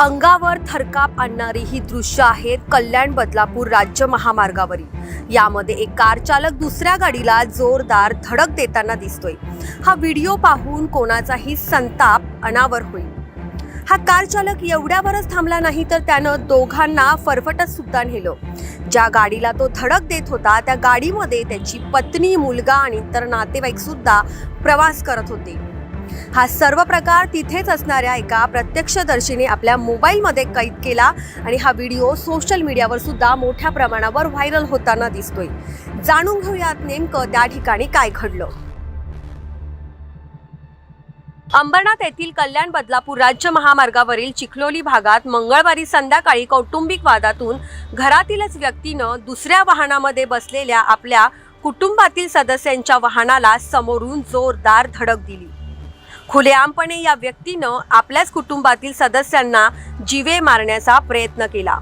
अंगावर थरकाप आणणारी ही दृश्य आहेत कल्याण बदलापूर राज्य महामार्गावरील. यामध्ये एक कार चालक दुसऱ्या गाडीला जोरदार धडक देताना दिसतोय. हा व्हिडिओ पाहून कोणाचाही संताप अनावर होईल. हा कार चालक एवढ्यावरच थांबला नाही तर त्यानं दोघांना फरफटत सुद्धा नेलं. ज्या गाडीला तो धडक देत होता त्या गाडीमध्ये त्याची पत्नी मुलगा आणि इतर नातेवाईक सुद्धा प्रवास करत होते. हा सर्व प्रकार तिथेच असणाऱ्या एका प्रत्यक्षदर्शीने आपल्या मोबाईलमध्ये कैद केला आणि हा व्हिडिओ सोशल मीडियावर सुद्धा मोठ्या प्रमाणावर व्हायरल होताना दिसतोय. जाणून घेऊयात नेमकं त्या ठिकाणी काय घडलं. अंबरनाथ येथील कल्याण बदलापूर राज्य महामार्गावरील चिखलोली भागात मंगळवारी संध्याकाळी कौटुंबिक वादातून घरातीलच व्यक्तीनं दुसऱ्या वाहनामध्ये बसलेल्या आपल्या कुटुंबातील सदस्यांच्या वाहनाला समोरून जोरदार धडक दिली. खुलेआमपणे या व्यक्तीनं आपल्याच कुटुंबातील सदस्यांना जीवे मारण्याचा प्रयत्न केला.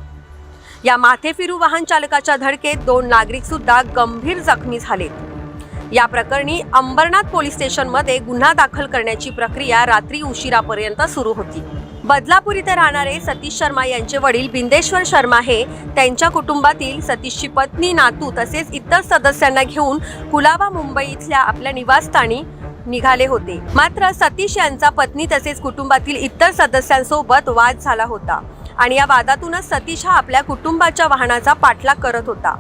या माथेफिरू वाहन चालकाच्या धडकेत दोन नागरिक सुद्धा गंभीर जखमी झालेत. या प्रकरणी अंबरनाथ पोलीस स्टेशनमध्ये गुन्हा दाखल करण्याची प्रक्रिया रात्री उशिरापर्यंत सुरू होती. बदलापूर इथे राहणारे सतीश शर्मा यांचे वडील बिंदेश्वर शर्मा हे त्यांच्या कुटुंबातील सतीशची पत्नी नातू तसेच इतर सदस्यांना घेऊन कुलाबा मुंबई इथल्या आपल्या निवासस्थानी निघाले होते. मात्र सतीश यांचा पत्नी तसेच कुटुंबातील इतर सदस्यांसोबत वाद झाला होता आणि या वादातूनच सतीश हा आपल्या कुटुंबाच्या वाहनाचा पाठलाग करत होता.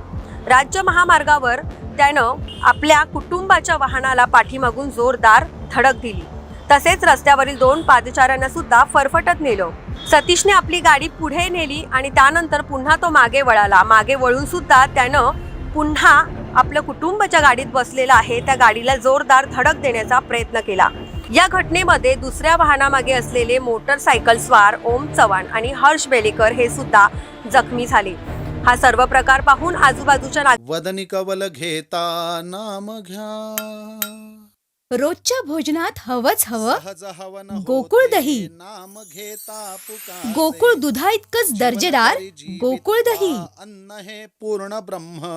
राज्य महामार्गावर त्यानं आपल्या कुटुंबाच्या वाहनाला पाठीमागून जोरदार धडक दिली. तसेच रस्त्यावरील दोन पादचाऱ्यांना सुद्धा फरफटत नेलं. सतीशने आपली गाडी पुढे नेली आणि त्यानंतर पुन्हा तो मागे वळाला. मागे वळून सुद्धा त्यानं पुन्हा आपल्या कुटुंबाच्या गाडीत बसलेला आहे त्या गाडीला जोरदार धडक देण्याचा प्रयत्न केला. या घटनेमध्ये दुसऱ्या वाहनामागे असलेले मोटरसायकल स्वार ओम चव्हाण आणि हर्ष बेलेकर हे सुद्धा जखमी झाले. हा सर्व प्रकार पाहून आजूबाजूच्या नाग वदनी कवल घेता नाम घ्या. रोजच्या भोजनात हवंच हवं. सहज हवन गोकुळ दही. नाम घेता पुकारे. गोकुळ दुधा इतकंच दर्जेदार. गोकुळ दही. अन्न हे पूर्ण ब्रह्म.